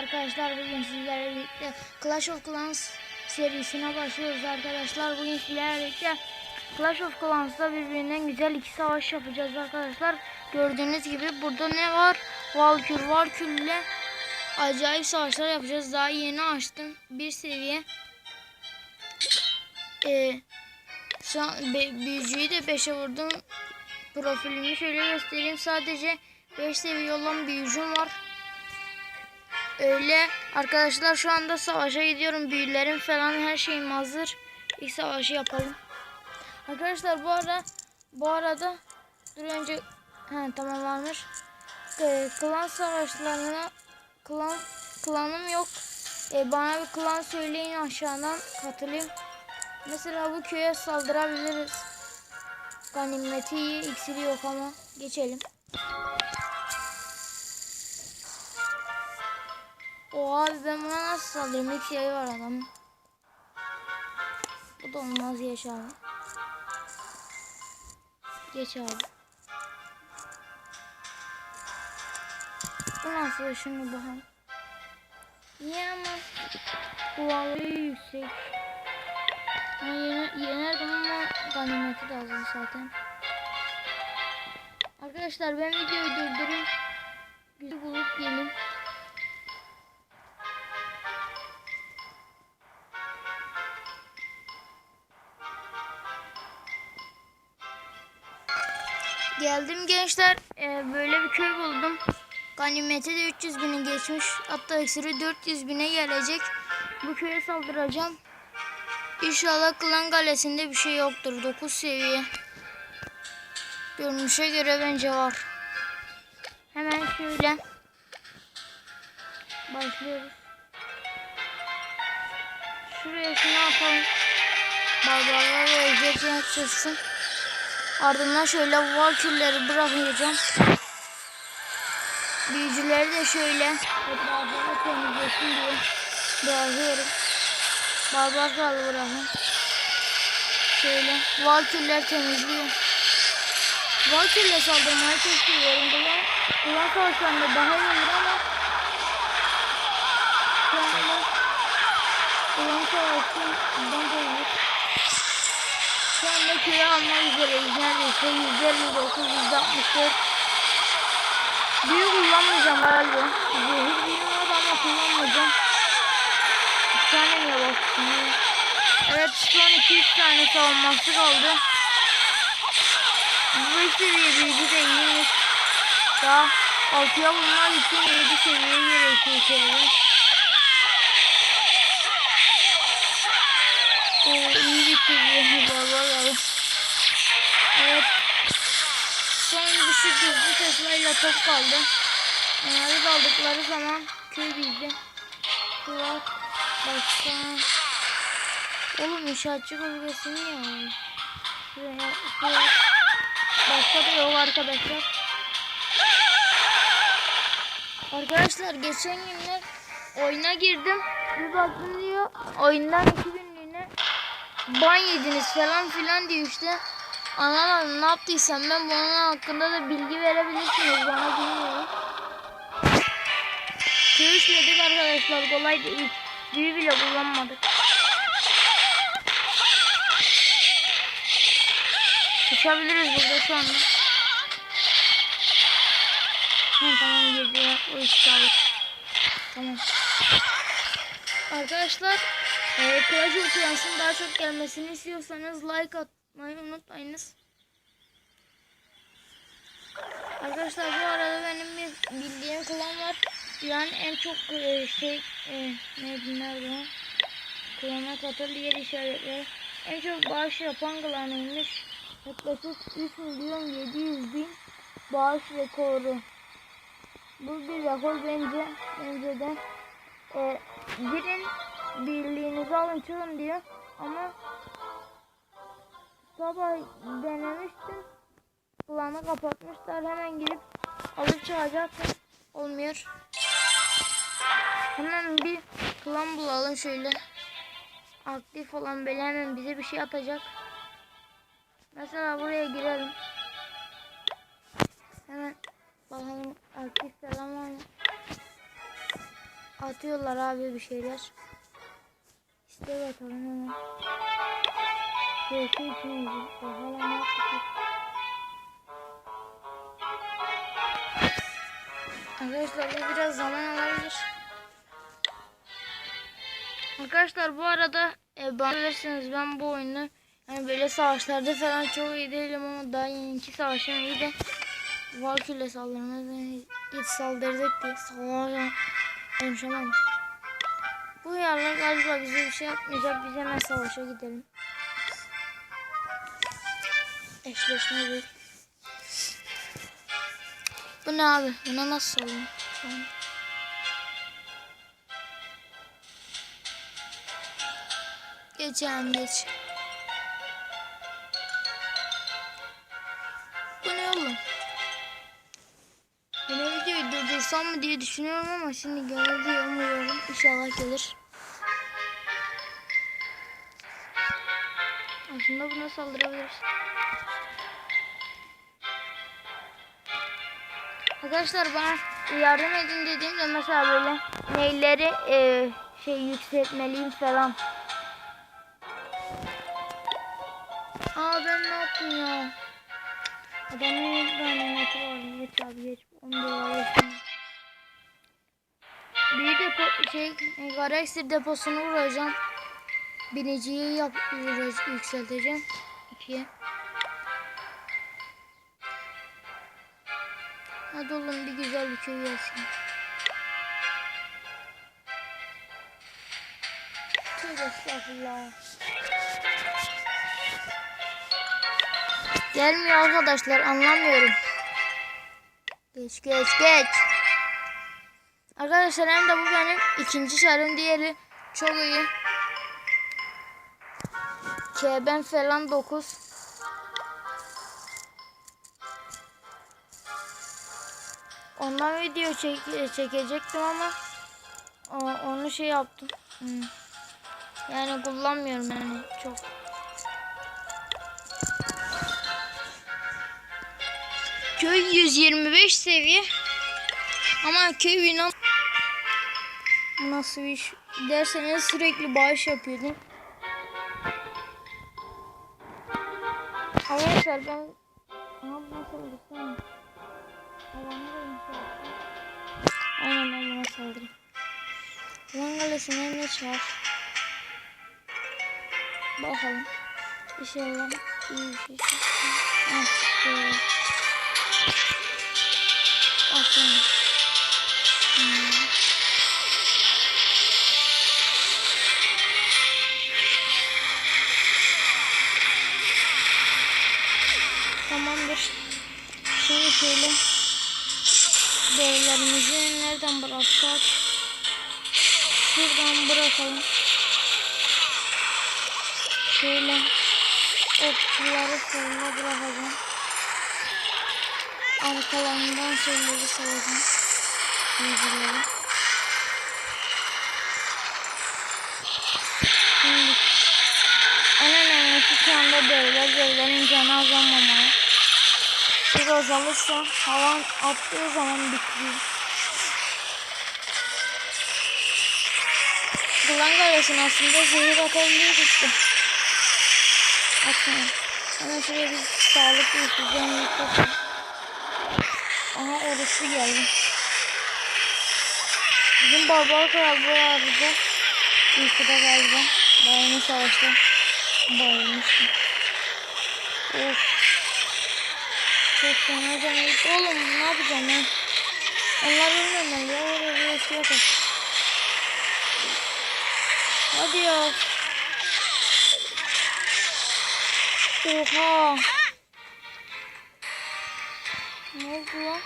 arkadaşlar bugün sizlerle birlikte Clash of Clans serisine başlıyoruz arkadaşlar. Bugün sizlerle birlikte Clash of Clans'ta birbirinden güzel iki savaş yapacağız arkadaşlar. Gördüğünüz gibi burada ne var? Valkür, Valkür ile acayip savaşlar yapacağız. Daha yeni açtım bir seviye. Ee, şu an büyücüyü de 5'e vurdum. Profilimi şöyle göstereyim. Sadece 5 seviye olan büyücüm var. Öyle arkadaşlar şu anda savaşa gidiyorum. Büyülerim falan her şeyim hazır. İlk savaşı yapalım. Arkadaşlar bu ara bu arada dur önce he, tamam varmış. Ee, klan savaşlarına klan klanım yok. Ee, bana bir klan söyleyin aşağıdan katılayım. Mesela bu köye saldırabiliriz. Ganimeti iyi, yok ama geçelim. O abi ben buna nasıl saldırayım? İlk yayı var adamın. Bu da olmaz geç abi. Geç abi. Bu nasıl şunu bakalım. Niye ama duvarları yüksek. Ben yener, yenerdim ama ganimeti de aldım zaten. Arkadaşlar ben videoyu durdurayım. Güzel bulup gelin. Geldim gençler. Ee, böyle bir köy buldum. Ganimeti de 300 bini geçmiş. Hatta iksiri 400 bine gelecek. Bu köye saldıracağım. İnşallah klan galesinde bir şey yoktur. 9 seviye. Görünüşe göre bence var. Hemen şöyle. Başlıyoruz. Şuraya şunu yapalım. Barbarlar ejderha çözsün. Ardından şöyle valkürleri bırakacağım. Büyücüleri de şöyle etrafını temizlesin diye bırakıyorum. Barbar kralı bırakın. Şöyle valkürler temizliyor. Valkürle saldırmayı çok seviyorum. Kullan, kullan savaşlarında daha iyi olur ama şu anda kullan savaşından da iyi. Şu anda köyü almak üzereyiz. Neredeyse 159, 164. Büyü kullanmayacağım galiba. Zehir büyü var ama kullanmayacağım. Bir tane mi baktım? Evet son 2-3 tane savunması kaldı. Bu seviye büyücü de iyiymiş. Daha 6'ya bulmak için 7 seviye gerekiyor şöyle. O iyi bir seviye barbar Evet. Son düşük hızlı Tesla'yla top kaldı. Onları da aldıkları zaman köy bizde. Kulak başka. Oğlum inşaatçı bölgesi niye var? Şuraya kulak. Başka da yok arkadaşlar. Arkadaşlar geçen günler oyuna girdim. Bir baktım diyor oyundan 2000 lirine ban yediniz falan filan diyor işte. Anlamadım ne yaptıysam ben bunun hakkında da bilgi verebilirsiniz bana bilmiyorum. Görüşmedik arkadaşlar kolay değil. Büyü bile kullanmadık. Uçabiliriz burada şu anda. Ha, tamam geliyor. O iş. Tamam. Arkadaşlar e, Clash of Clans'ın daha çok gelmesini istiyorsanız like atmayı unutmayınız. Arkadaşlar bu arada benim bir bildiğim klan var. Yani en çok e, şey e, neydi nerede o? Klana katıl diğer işaretleri. En çok bağış yapan klanıymış. Yaklaşık 3 milyon 700 bin bağış rekoru. Bu bir rekor bence. Bence de. E, girin birliğinizi alın çıkın diyor. Ama sabah denemiştim. Kulağını kapatmışlar. Hemen girip alıp çıkacaktım. Olmuyor. Hemen bir klan bulalım şöyle. Aktif olan böyle hemen bize bir şey atacak. Mesela buraya girelim. Hemen bakalım aktif falan var mı? Atıyorlar abi bir şeyler. İşte bakalım hemen. Bakalım ne yapacak. Arkadaşlar bu biraz zaman alabilir. Arkadaşlar bu arada e, bana bilirsiniz ben bu oyunu yani böyle savaşlarda falan çok iyi değilim ama daha yeniki savaşım iyi de Valkyrie saldırmaz hiç saldırdık diye savaşa konuşamam. Bu yarlar galiba bize bir şey yapmayacak biz hemen savaşa gidelim. Eşleşme bir. Bu ne abi? Buna nasıl? Tamam. Geçen geç. Durdursam mı diye düşünüyorum ama şimdi geldi umuyorum. İnşallah gelir. Aslında buna saldırabiliriz. Arkadaşlar bana yardım edin dediğimde mesela böyle neyleri e, şey yükseltmeliyim falan. Aa ben ne yaptım ya? Adamın bir tane neti var. Geç abi geç. Onu da var. Bir depo şey Galaxy deposunu vuracağım. Biniciyi yap yükselteceğim. İkiye. Hadi oğlum bir güzel bir köy gelsin. Tövbe estağfurullah. Gelmiyor arkadaşlar anlamıyorum. Geç geç geç. Arkadaşlar hem de bu benim ikinci şarım diğeri çok iyi. KB'm falan 9. Ondan video çek çekecektim ama onu şey yaptım. Hmm. Yani kullanmıyorum yani çok. Köy 125 seviye. Ama köy Bu nasıl bir iş derseniz sürekli bağış yapıyordum. Arkadaşlar ben ne nasıl ettim. Aynen ben buna saldırayım. Lan kalesine ne çağır? Bakalım. İnşallah iyi bir şey çıksın. Ah. Aferin. Hmm. Şimdi şöyle devlerimizi nereden bıraksak? Şuradan bırakalım. Şöyle okçuları soluna bırakacağım. Arkalarından şeyleri salacağım. Yüzüleri. Şimdi en önemlisi şu anda devler devlerin canı azalmamaya. Bir azalırsa havan attığı zaman bitiriyor. Klan kalesine aslında zehir atabilirdik de. Atmayın. Hemen şuraya bir sağlıklı yıkatın. Aha orası geldi. Bizim barbar kral bu arada uykuda galiba. Yeni savaşta bayılmıştı. Of. Çok fena. Oğlum ne yapacağım ben? Onlar ölmemeli ya. Oraya bir şey yapar. Hadi ya. Oha. Ne oldu lan?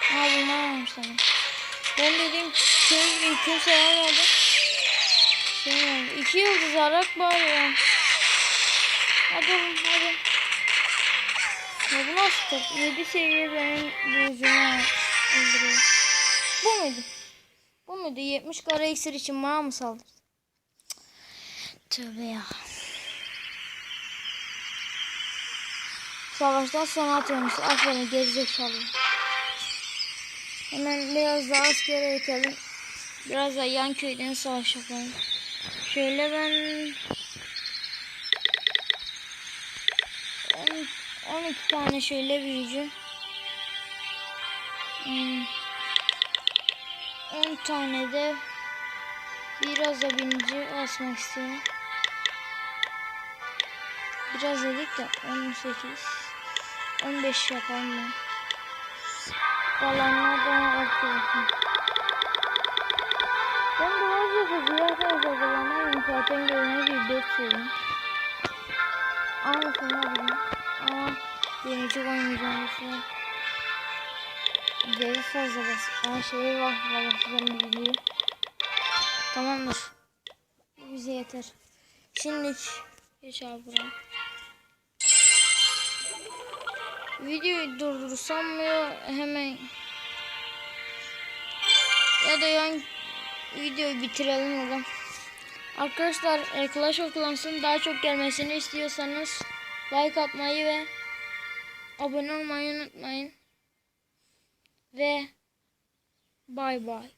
Ha bunlar varmış tamam. Ben dedim kim, kimse almadı. Şey oldu. İki yıldız arak ya. Hadi oğlum hadi. Top? 7 seviye benim burcuma öldürüyor. Bu muydu? Bu muydu? 70 kara iksir için bana mı saldırdı? Tövbe ya. Savaştan sonra atıyormuş. Aferin gerizekalı. Hemen biraz daha askere ekelim. Biraz da yan köyden savaş yapalım. Şöyle ben 10 12 tane şöyle büyücü. Hmm. 10 tane de biraz da binici asmak istiyorum. Biraz dedik de 18 15 yapalım ben. Kalanlar bana arkadaşım. Ben biraz yapıcı arkadaşlar kalanlar zaten görünen bir 4 söyleyeyim. Aynısını alayım. Aa, beni çok oynayacağım. Devi fazla bas. Aa şeyi var. Babasından biliyor. Tamamdır. Bize yeter. Şimdilik geç abi buraya. Videoyu durdursam mı hemen ya da yan videoyu bitirelim oradan. Arkadaşlar e, Clash of Clans'ın daha çok gelmesini istiyorsanız like atmayı ve abone olmayı unutmayın. Ve bay bay.